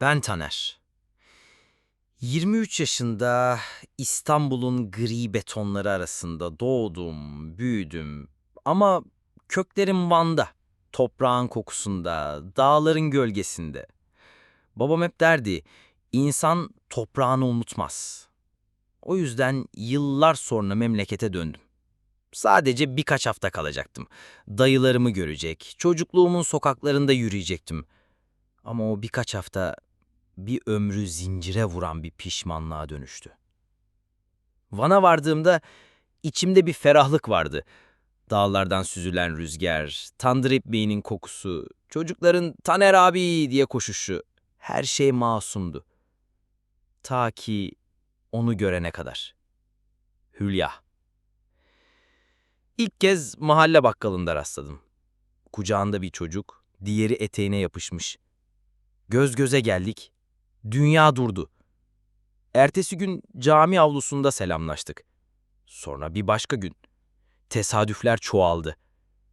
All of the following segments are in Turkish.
Ben Taner. 23 yaşında İstanbul'un gri betonları arasında doğdum, büyüdüm. Ama köklerim Van'da, toprağın kokusunda, dağların gölgesinde. Babam hep derdi, insan toprağını unutmaz. O yüzden yıllar sonra memlekete döndüm. Sadece birkaç hafta kalacaktım. Dayılarımı görecek, çocukluğumun sokaklarında yürüyecektim. Ama o birkaç hafta bir ömrü zincire vuran bir pişmanlığa dönüştü. Van'a vardığımda içimde bir ferahlık vardı. Dağlardan süzülen rüzgar, tandır ekmeğinin kokusu, çocukların Taner abi diye koşuşu. Her şey masumdu. Ta ki onu görene kadar. Hülya. İlk kez mahalle bakkalında rastladım. Kucağında bir çocuk, diğeri eteğine yapışmış. Göz göze geldik. Dünya durdu. Ertesi gün cami avlusunda selamlaştık. Sonra bir başka gün. Tesadüfler çoğaldı.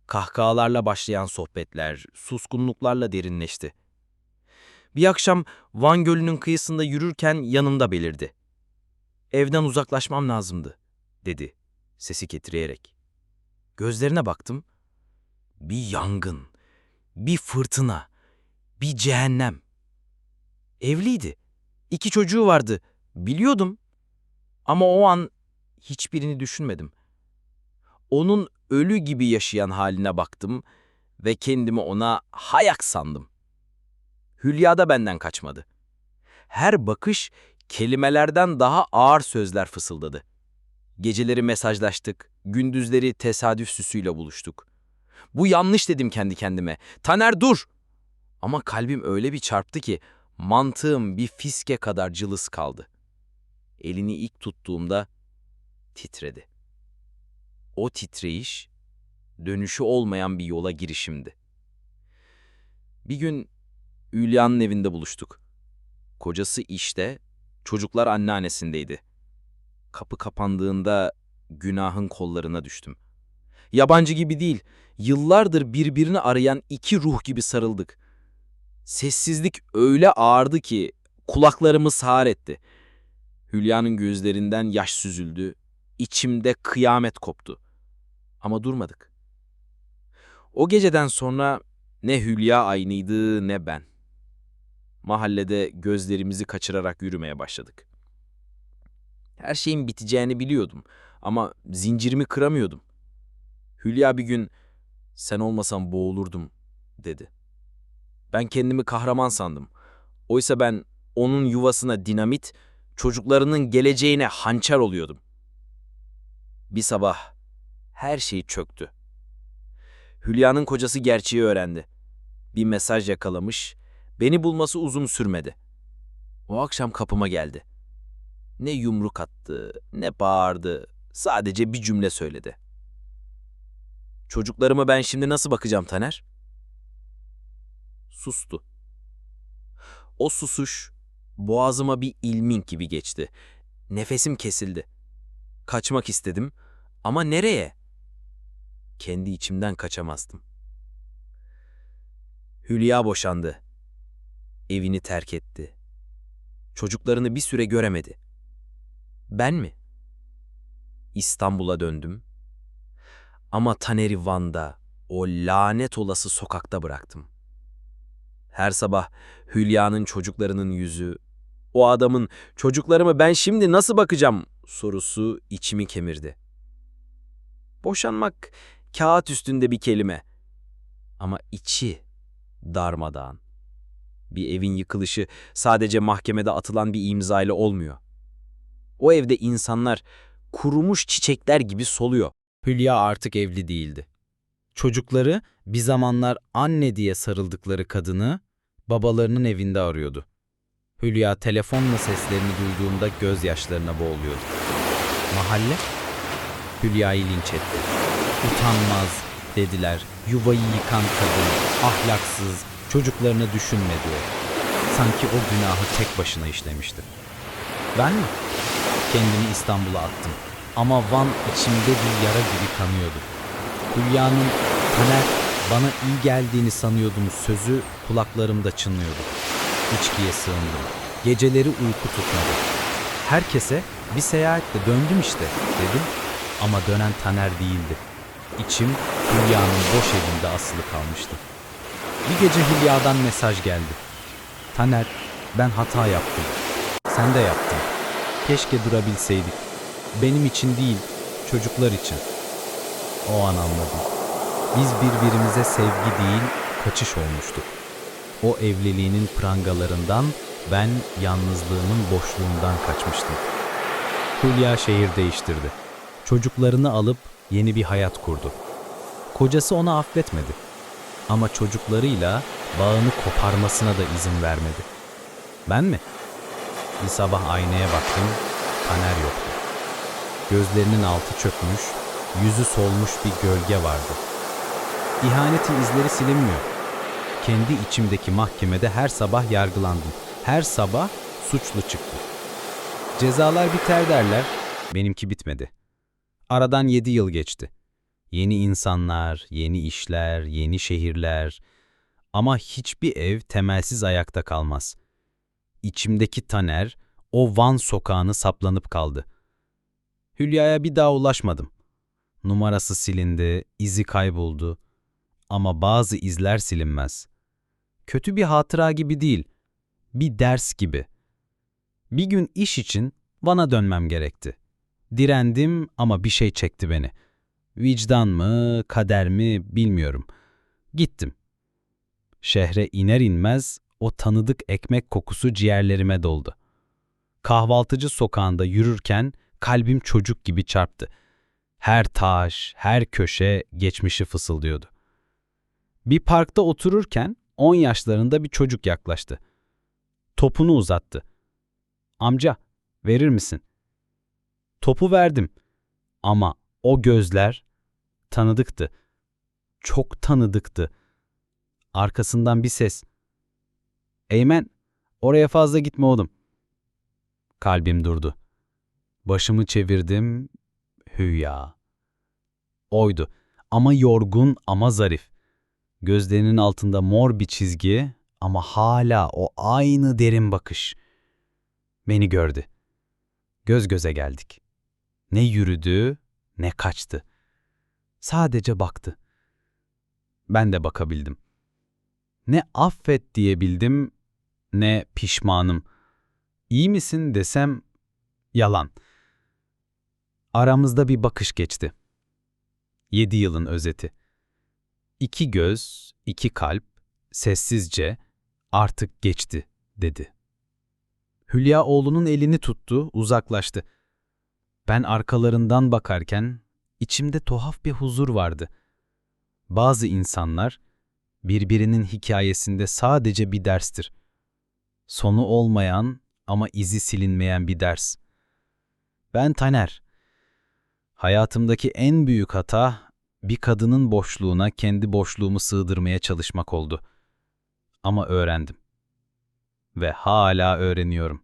Kahkahalarla başlayan sohbetler, suskunluklarla derinleşti. Bir akşam Van Gölü'nün kıyısında yürürken yanımda belirdi. Evden uzaklaşmam lazımdı, dedi sesi titreyerek. Gözlerine baktım. Bir yangın, bir fırtına, bir cehennem. Evliydi. İki çocuğu vardı. Biliyordum. Ama o an hiçbirini düşünmedim. Onun ölü gibi yaşayan haline baktım ve kendimi ona hayak sandım. Hülya da benden kaçmadı. Her bakış kelimelerden daha ağır sözler fısıldadı. Geceleri mesajlaştık, gündüzleri tesadüf süsüyle buluştuk. Bu yanlış dedim kendi kendime. Taner dur! Ama kalbim öyle bir çarptı ki mantığım bir fiske kadar cılız kaldı. Elini ilk tuttuğumda titredi. O titreyiş dönüşü olmayan bir yola girişimdi. Bir gün Hülya'nın evinde buluştuk. Kocası işte, çocuklar anneannesindeydi. Kapı kapandığında günahın kollarına düştüm. Yabancı gibi değil, yıllardır birbirini arayan iki ruh gibi sarıldık. Sessizlik öyle ağırdı ki kulaklarımı sağır etti. Hülya'nın gözlerinden yaş süzüldü, içimde kıyamet koptu. Ama durmadık. O geceden sonra ne Hülya aynıydı ne ben. Mahallede gözlerimizi kaçırarak yürümeye başladık. Her şeyin biteceğini biliyordum ama zincirimi kıramıyordum. Hülya bir gün sen olmasan boğulurdum dedi. Ben kendimi kahraman sandım. Oysa ben onun yuvasına dinamit, çocuklarının geleceğine hançer oluyordum. Bir sabah her şey çöktü. Hülya'nın kocası gerçeği öğrendi. Bir mesaj yakalamış, beni bulması uzun sürmedi. O akşam kapıma geldi. Ne yumruk attı, ne bağırdı, sadece bir cümle söyledi. Çocuklarıma ben şimdi nasıl bakacağım Taner? Sustu. O susuş boğazıma bir ilmink gibi geçti. Nefesim kesildi. Kaçmak istedim ama nereye? Kendi içimden kaçamazdım. Hülya boşandı. Evini terk etti. Çocuklarını bir süre göremedi. Ben mi? İstanbul'a döndüm. Ama Taner'i Van'da, o lanet olası sokakta bıraktım. Her sabah Hülya'nın çocuklarının yüzü, o adamın çocuklarımı ben şimdi nasıl bakacağım sorusu içimi kemirdi. Boşanmak kağıt üstünde bir kelime. Ama içi darmadağın. Bir evin yıkılışı sadece mahkemede atılan bir imza ile olmuyor. O evde insanlar kurumuş çiçekler gibi soluyor. Hülya artık evli değildi. Çocukları bir zamanlar anne diye sarıldıkları kadını babalarının evinde arıyordu. Hülya telefonla seslerini duyduğunda gözyaşlarına boğuluyordu. Mahalle Hülya'yı linç etti. Utanmaz dediler. Yuvayı yıkan kadın, ahlaksız, çocuklarını düşünme diyor. Sanki o günahı tek başına işlemişti. Ben mi? Kendimi İstanbul'a attım. Ama Van içimde bir yara gibi kanıyordu. Hülya'nın Taner bana iyi geldiğini sanıyordum sözü kulaklarımda çınlıyordu. İçkiye sığındım. Geceleri uyku tutmadı. Herkese bir seyahatle döndüm işte dedim ama dönen Taner değildi. İçim Hülya'nın boş evinde asılı kalmıştı. Bir gece Hülya'dan mesaj geldi. Taner, ben hata yaptım. Sen de yaptın. Keşke durabilseydik. Benim için değil, çocuklar için. O an anladım. Biz birbirimize sevgi değil, kaçış olmuştuk. O evliliğinin prangalarından ben yalnızlığımın boşluğundan kaçmıştım. Hülya şehir değiştirdi. Çocuklarını alıp yeni bir hayat kurdu. Kocası onu affetmedi. Ama çocuklarıyla bağını koparmasına da izin vermedi. Ben mi? Bir sabah aynaya baktım, Taner yoktu. Gözlerinin altı çökmüş, yüzü solmuş bir gölge vardı. İhanetin izleri silinmiyor. Kendi içimdeki mahkemede her sabah yargılandım. Her sabah suçlu çıktım. Cezalar biter derler, benimki bitmedi. Aradan yedi yıl geçti. Yeni insanlar, yeni işler, yeni şehirler. Ama hiçbir ev temelsiz ayakta kalmaz. İçimdeki Taner, o Van sokağını saplanıp kaldı. Hülya'ya bir daha ulaşmadım. Numarası silindi, izi kayboldu. Ama bazı izler silinmez. Kötü bir hatıra gibi değil, bir ders gibi. Bir gün iş için Van'a dönmem gerekti. Direndim ama bir şey çekti beni. Vicdan mı, kader mi bilmiyorum. Gittim. Şehre iner inmez o tanıdık ekmek kokusu ciğerlerime doldu. Kahvaltıcı sokağında yürürken kalbim çocuk gibi çarptı. Her taş, her köşe geçmişi fısıldıyordu. Bir parkta otururken 10 yaşlarında bir çocuk yaklaştı. Topunu uzattı. Amca, verir misin? Topu verdim. Ama o gözler tanıdıktı. Çok tanıdıktı. Arkasından bir ses. Eymen, oraya fazla gitme oğlum. Kalbim durdu. Başımı çevirdim. Hüya. Oydu. Ama yorgun ama zarif. Gözlerinin altında mor bir çizgi ama hala o aynı derin bakış. Beni gördü. Göz göze geldik. Ne yürüdü, ne kaçtı. Sadece baktı. Ben de bakabildim. Ne affet diyebildim, ne pişmanım. İyi misin desem yalan. Aramızda bir bakış geçti. Yedi yılın özeti. İki göz, iki kalp, sessizce artık geçti dedi. Hülya oğlunun elini tuttu, uzaklaştı. Ben arkalarından bakarken içimde tuhaf bir huzur vardı. Bazı insanlar birbirinin hikayesinde sadece bir derstir. Sonu olmayan ama izi silinmeyen bir ders. Ben Taner. Hayatımdaki en büyük hata bir kadının boşluğuna kendi boşluğumu sığdırmaya çalışmak oldu. Ama öğrendim. Ve hala öğreniyorum.